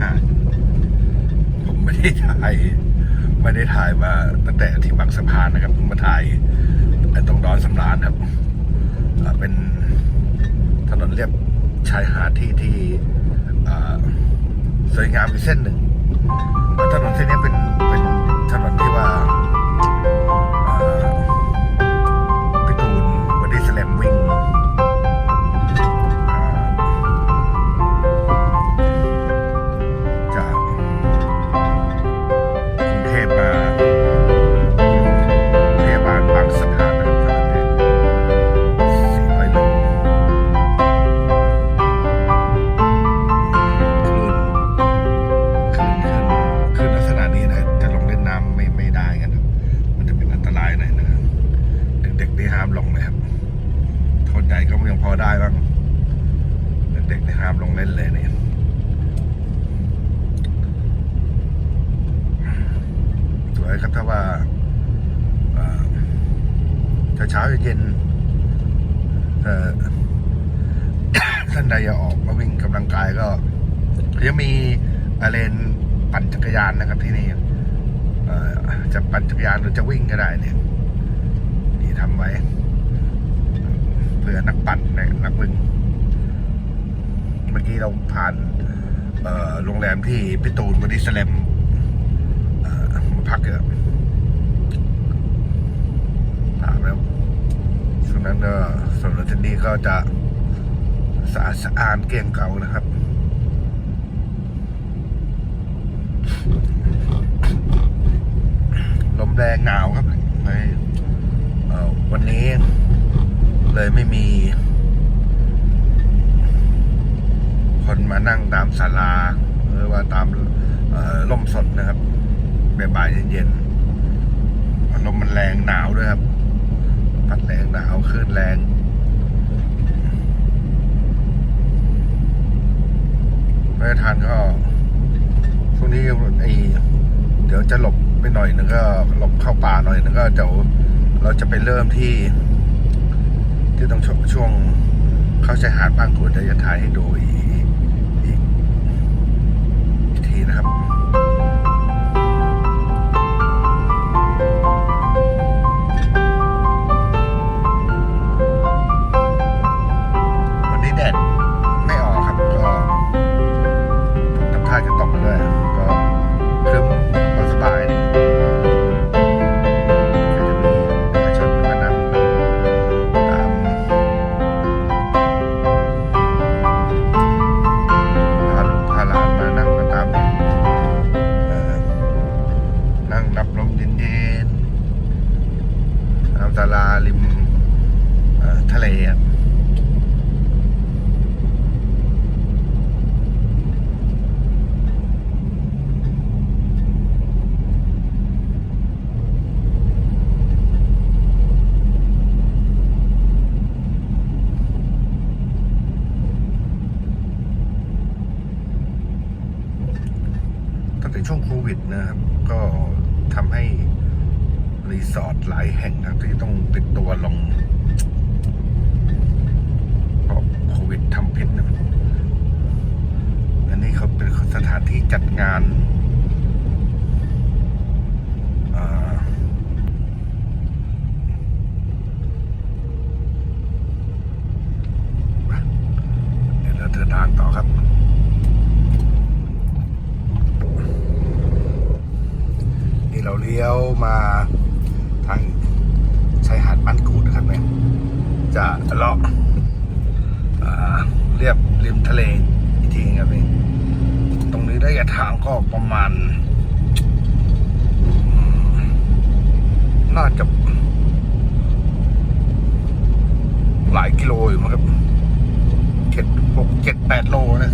หาดผมไม่ได้ถ่ายไม่ได้ถ่ายมาตั้งแต่ที่บางสะพานนะครับเพิ่งมาถ่ายไอ้ตรงดอนสำราญครับเป็นถนนเรียบชายหาดที่ที่สวยงามอีกเส้นหนึ่งถนนเส้นนี้เป็นเป็นถนนที่ว่า ช้าเช้าเย็นเอ่อท่านใดอยากออกมาวิ่งกำลังกายก็ยังมีเลนปั่นจักรยานนะครับที่นี่เอ่อจะปั่นจักรยานหรือจะวิ่งก็ได้เนี่ยนี่ทำไว้เพื่อนักปั่นนักวิ่งเมื่อกี้เราผ่านเอ่อโรงแรมที่พี่ตูนบอดี้สแลมเอ่อมาพักเยอะถามแล้ว ช่งนั้นก็สวนรถที่นี่ก็จะสะอาดสะอาดเกลี้ยงเก่านะครับลมแรงหนาวครับในเออวันนี้เลยไม่มี คนมานั่งตามศาลาหรือว่าตามเอ่อร่มสดนะครับบ่ายๆเย็นๆลมมันแรงหนาวด้วยครับ พัดแรงหนาวคลื่นแรงไม่ทานก็ช่วงนี้ไอเดี๋ยวจะหลบไปหน่อยนึงก็หลบเข้าป่าหน่อยนึงก็เดี๋ยวเราจะไปเริ่มที่ ที่ต้องช่วงช่วงเข้าชายหาดบางขุนเดี๋ยวจะถ่ายให้ดูอีกอีกทีนะครับ ศาลาริมทะเลอะตั้งแต่ช่วงโควิดนะครับ ก็ทำให้รีสอร์ทหลายแห่งนะครับที่ต้องปิดตัวลงเพราะโควิดทำพิษนะอันนี้เขาเป็นสถานที่จัดงานเอ่อเดี๋ยวเราเดินทางต่อครับ นี่เราเลี้ยวมาทางชายหาดบ้านกูดนะครับเนี่ยจะเลาะอ่าเริมทะเลอีกทีครับนี่ตรงนี้ระยะทางก็ประมาณ น่าจะหลายกิโลอยู่มั้งครับเจ็ดหกเจ็ดแปดโลนะ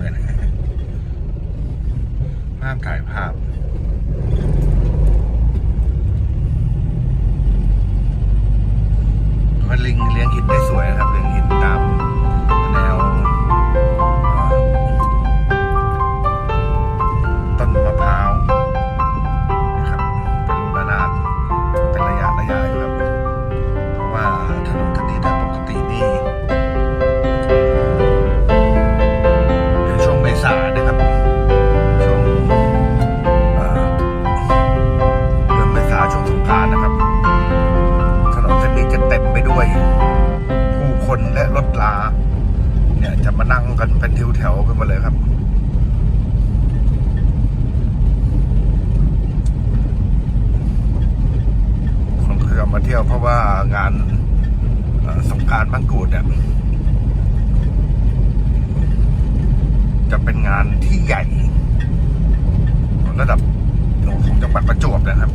มือนห้ามถ่ายภาพมันลิงเลี้ยงหินได้สวยนะครับเลี้ยงหินตามแนว ระดับของจังหวัดประจวบนะครับ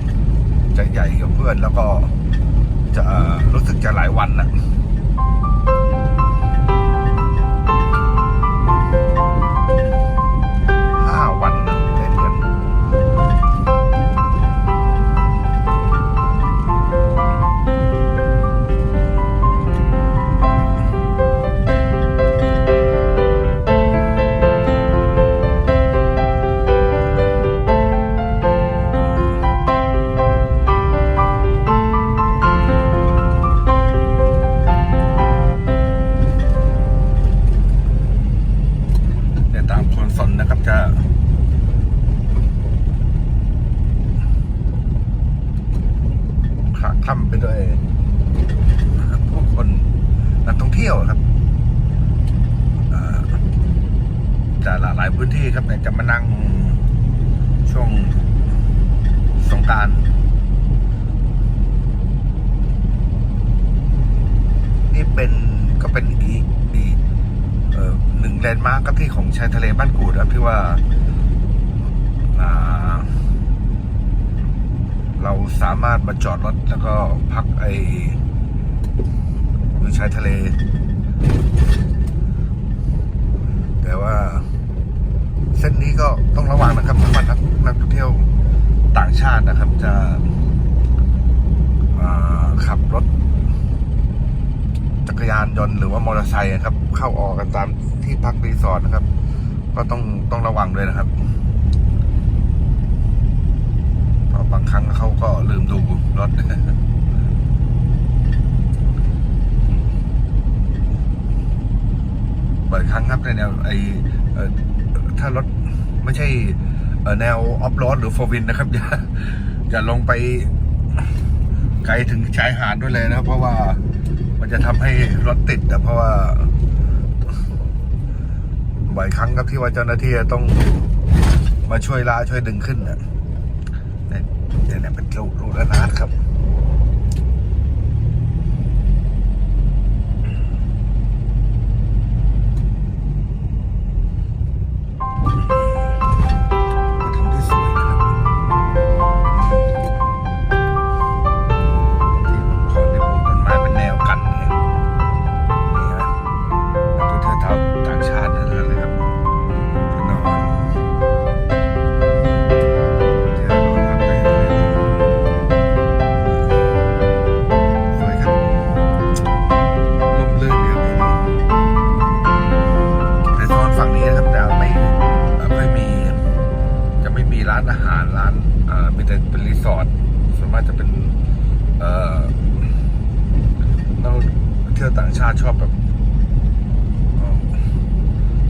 จะใหญ่กับเพื่อนแล้วก็จะรู้สึกจะหลายวันนะ แลนด์มาร์คครับที่ของชายทะเลบ้านกูดครับที่ว่าเราสามารถมาจอดรถแล้วก็พักไอ้ชายทะเล แต่ว่า เส้นนี้ก็ต้องระวังนะครับสำหรับนักนักท่องเที่ยวต่างชาตินะครับ จะขับรถ กรยานยนต์หรือว่ามอเตอร์ไซค์นะครับ เข้าออกกันตามที่พักรีสอร์ทนะครับ ก็ต้องต้องระวังด้วยนะครับเพราะบางครั้งเขาก็ลืมดูรถบ่อยครั้งครับในแนวไอถ้ารถไม่ใช่แนวออฟโรดหรือโฟวินนะครับ อย่าอย่าลงไปไกลถึงชายหาดด้วยเลยนะเพราะว่า ทำให้รถติดนะเพราะว่าบ่อยครั้งครับที่ว่าเจ้าหน้าที่ต้องมาช่วยลาช่วยดึงขึ้นนะเนี่ยเนี่ยเป็นลูกลูระนาดครับ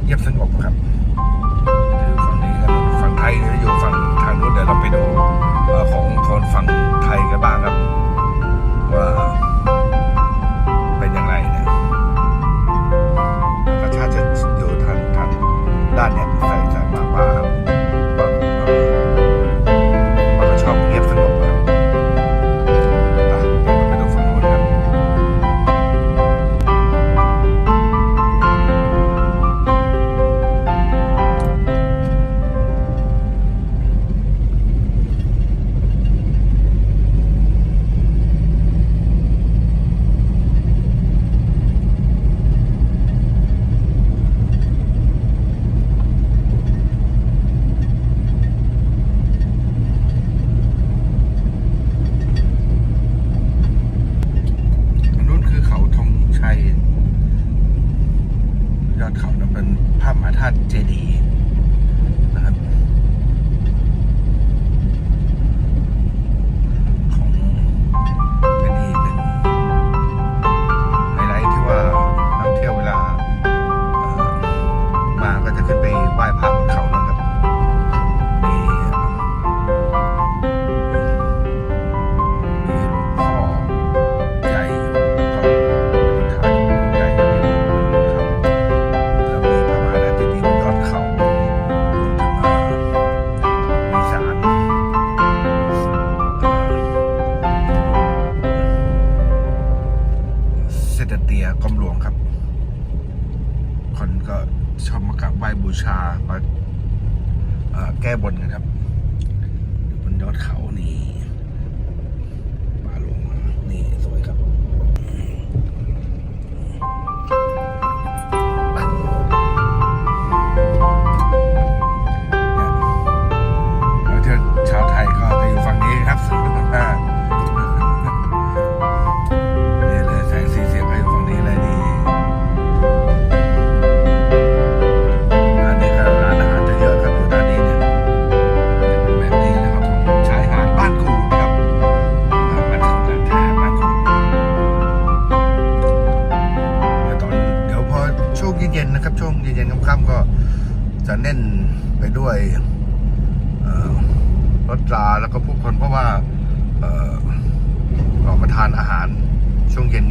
เงียบสงบครับอยู่ฝั่งนี้กันฝั่งไทยเนี่ยอยู่ฝั่งทางนู้นเดี๋ยวเราไปดูของคนฝั่งไทยกันบ้างครับ บนกันครับอยู่บนยอดเขานี่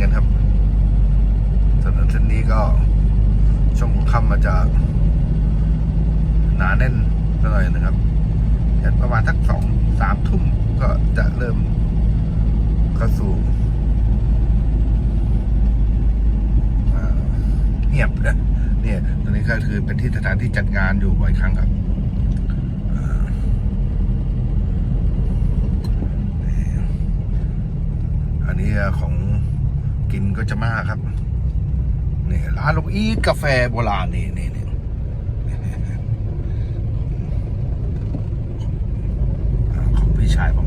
กันครับถนนเส้นนี้ก็ช่วงหัวค่ำมาจะหนาแน่นหน่อยนะครับเห็นประมาณทักสองสามทุ่มก็จะเริ่มเข้าสู่เงียบนะเนี่ยตรงนี้ก็คือเป็นที่สถานที่จัดงานอยู่บ่อยครั้งครับอันนี้ของ กินก็จะมากครับนี่ร้านลูกอีทกาแฟโบราณนี่นี่นี่ของพี่ชายผม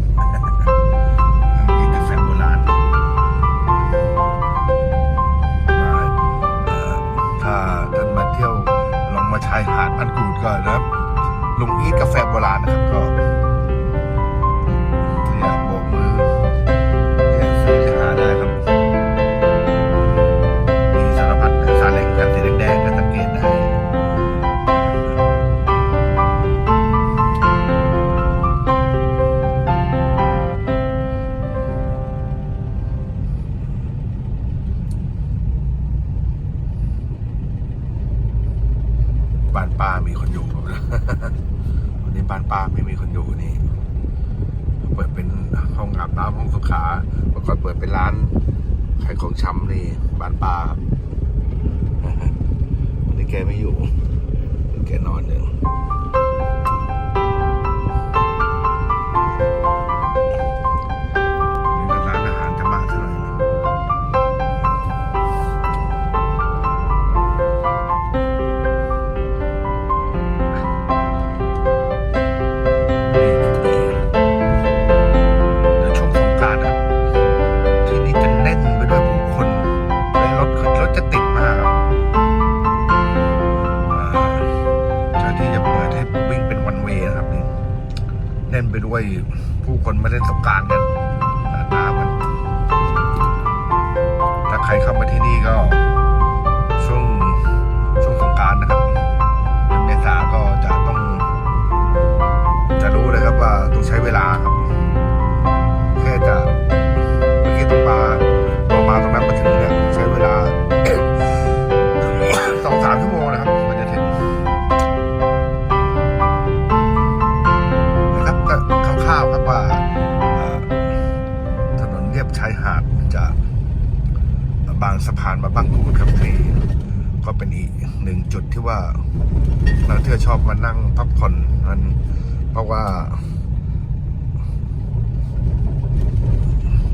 กาแฟโบราณมาถ้าท่านมาเที่ยวลงมาชายหาดบ้านกูดก็นะครับลุงอีทกาแฟโบราณนะครับก็ บ้านป้าครับวันนี้แกไม่อยู่แกนอนอยู่ น่นไปด้วยผู้คนมาเล่นสงการกันสาดน้ำกันถ้าใครเข้ามาที่นี่ก็ ว่านักท่องเที่ยวชอบมานั่งพักผ่อนนั้นเพราะว่า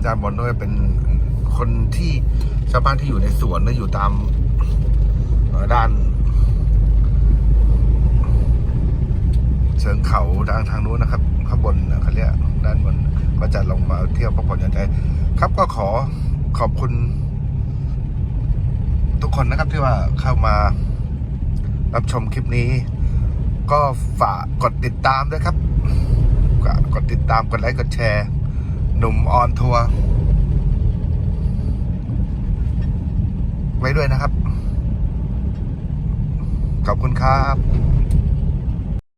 จารย์บอลด้วยเป็นคนที่ชาวบ้านที่อยู่ในสวนและอยู่ตามด้าน เชิงเขาทางทางนู้นนะครับ ข้างบนนเขาเรียกด้านบนก็จะลงมาเที่ยวพักผ่อนหย่อนใจ ครับก็ขอขอบคุณ ทุกคนนะครับที่ว่าเข้ามา รับชมคลิปนี้ ก็ฝากกดติดตามด้วยครับ กดติดตามกดไลค์กดแชร์ หนุ่มออนทัวร์ไว้ด้วยนะครับ ขอบคุณครับ